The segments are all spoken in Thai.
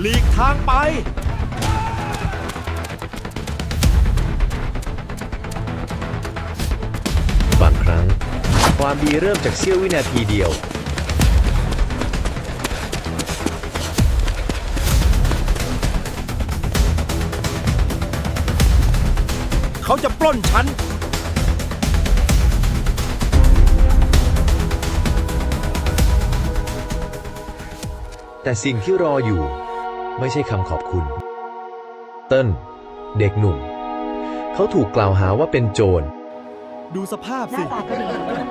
หลีกทางไป บางครั้ง ความดีเริ่มจากเสี้ยววินาทีเดียว เขาจะปล้นฉัน แต่สิ่งที่รออยู่ ไม่ใช่คำขอบคุณ เติ้ลเด็กหนุ่ม เขาถูกกล่าวหาว่าเป็นโจร ดูสภาพหสิน้าตาก็ดี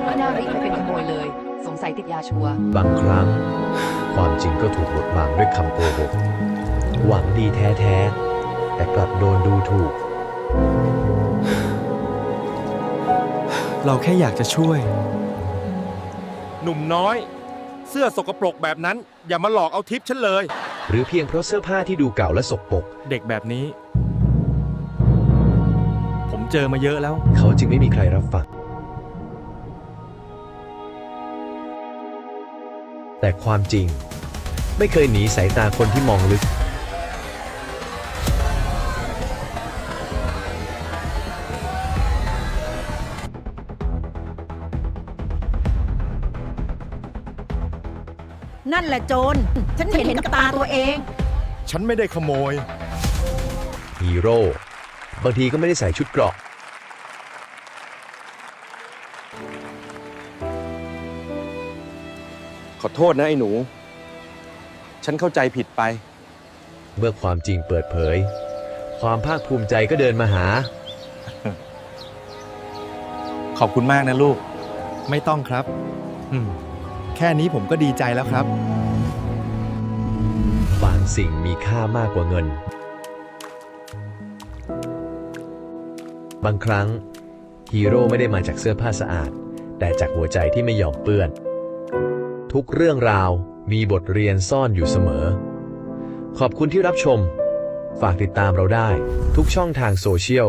ไม่น่ารีบไปเป็นขโมยเลย สงสัยติดยาชัวร์บางครั้ง ความจริงก็ถูกบดบังด้วยคำโกหก หวังดีแท้ๆ แต่กลับโดนดูถูก เราแค่อยากจะช่วย หนุ่มน้อย เสื้อสกปรกแบบนั้น อย่ามาหลอกเอาทิปฉันเลย หรือเพียงเพราะเสื้อผ้าที่ดูเก่าและสกปรก เด็กแบบนี้ ผมเจอมาเยอะแล้ว เขาจึงไม่มีใครรับฟัง แต่ความจริง ไม่เคยหนีสายตาคนที่มองลึก นั่นแหละโจร ฉันเห็นเห็นกับตาตัวเอง ฉันไม่ได้ขโมย ฮีโร่ บางทีก็ไม่ได้ใส่ชุดเกราะ ขอโทษนะไอ้หนู ฉันเข้าใจผิดไป เมื่อความจริงเปิดเผย ความภาคภูมิใจก็เดินมาหา ขอบคุณมากนะลูก ไม่ต้องครับ อืม แค่นี้ผมก็ดีใจแล้วครับ บางสิ่งมีค่ามากกว่าเงิน บางครั้งฮีโร่ไม่ได้มาจากเสื้อผ้าสะอาด แต่จากหัวใจที่ไม่ยอมเปื้อน ทุกเรื่องราวมีบทเรียนซ่อนอยู่เสมอ ขอบคุณที่รับชม ฝากติดตามเราได้ ทุกช่องทางโซเชียล